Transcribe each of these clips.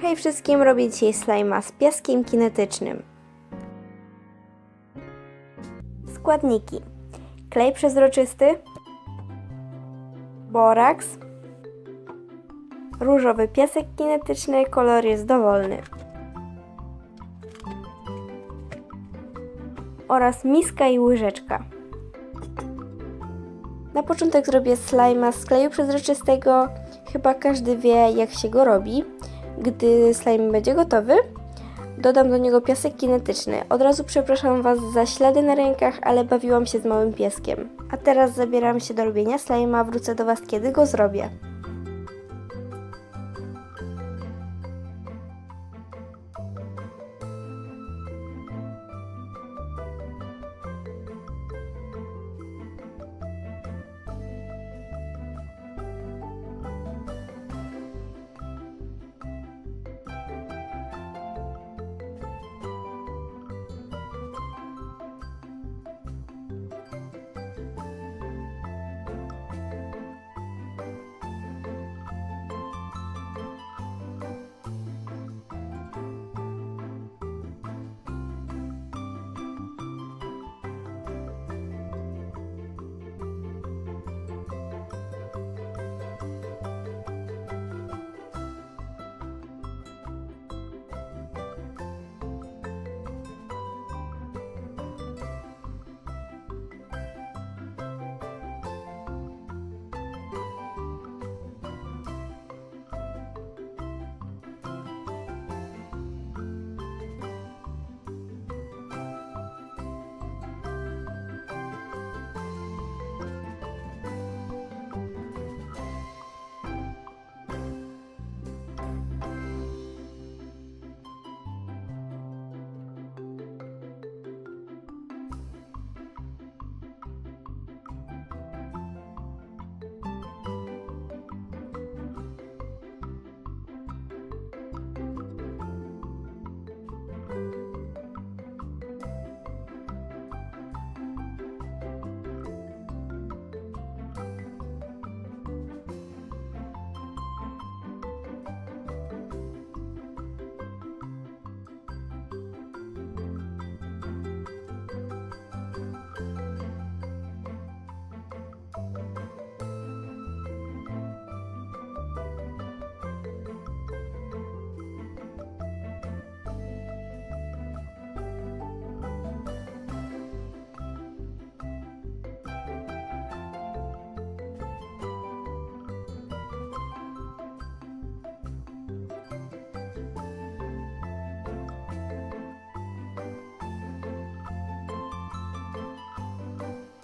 Hej wszystkim, robię dzisiaj slajma z piaskiem kinetycznym. Składniki. Klej przezroczysty, boraks, różowy piasek kinetyczny, kolor jest dowolny. Oraz miska i łyżeczka. Na początek zrobię slajma z kleju przezroczystego. Chyba każdy wie, jak się go robi. Gdy slime będzie gotowy, dodam do niego piasek kinetyczny. Od razu przepraszam Was za ślady na rękach, ale bawiłam się z małym pieskiem. A teraz zabieram się do robienia slajma, wrócę do Was, kiedy go zrobię.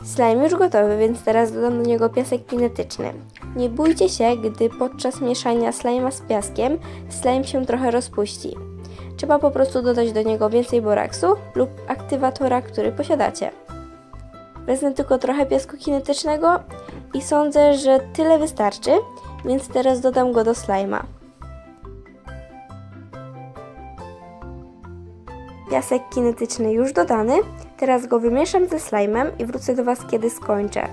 Slime już gotowy, więc teraz dodam do niego piasek kinetyczny. Nie bójcie się, gdy podczas mieszania slima z piaskiem slime się trochę rozpuści. Trzeba po prostu dodać do niego więcej boraksu lub aktywatora, który posiadacie. Wezmę tylko trochę piasku kinetycznego i sądzę, że tyle wystarczy, więc teraz dodam go do slima. Piasek kinetyczny już dodany. Teraz go wymieszam ze slime'em i wrócę do Was, kiedy skończę.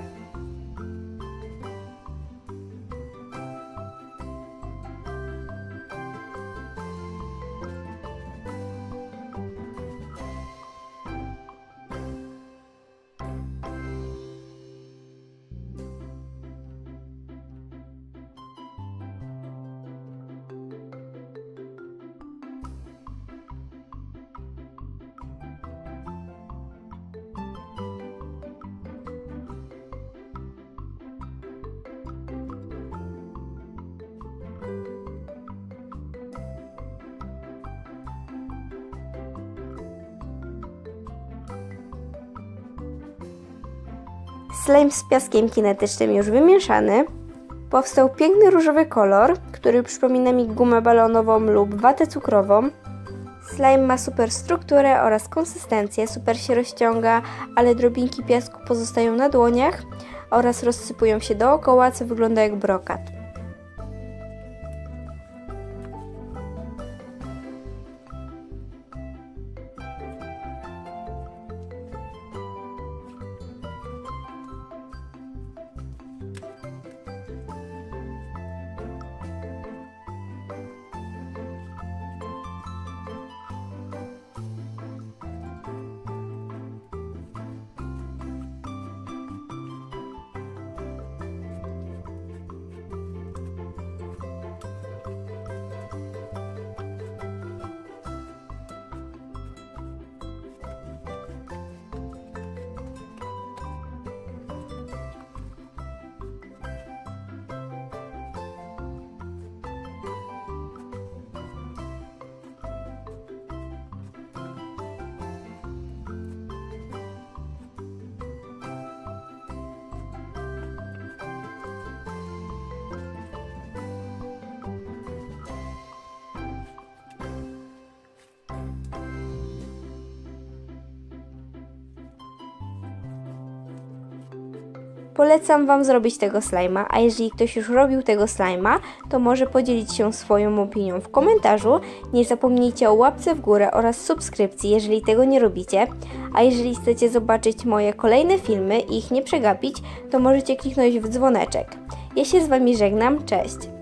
Slime z piaskiem kinetycznym już wymieszany. Powstał piękny różowy kolor, który przypomina mi gumę balonową lub watę cukrową. Slime ma super strukturę oraz konsystencję, super się rozciąga, ale drobinki piasku pozostają na dłoniach oraz rozsypują się dookoła, co wygląda jak brokat. Polecam Wam zrobić tego slajma, a jeżeli ktoś już robił tego slajma, to może podzielić się swoją opinią w komentarzu. Nie zapomnijcie o łapce w górę oraz subskrypcji, jeżeli tego nie robicie. A jeżeli chcecie zobaczyć moje kolejne filmy i ich nie przegapić, to możecie kliknąć w dzwoneczek. Ja się z Wami żegnam, cześć!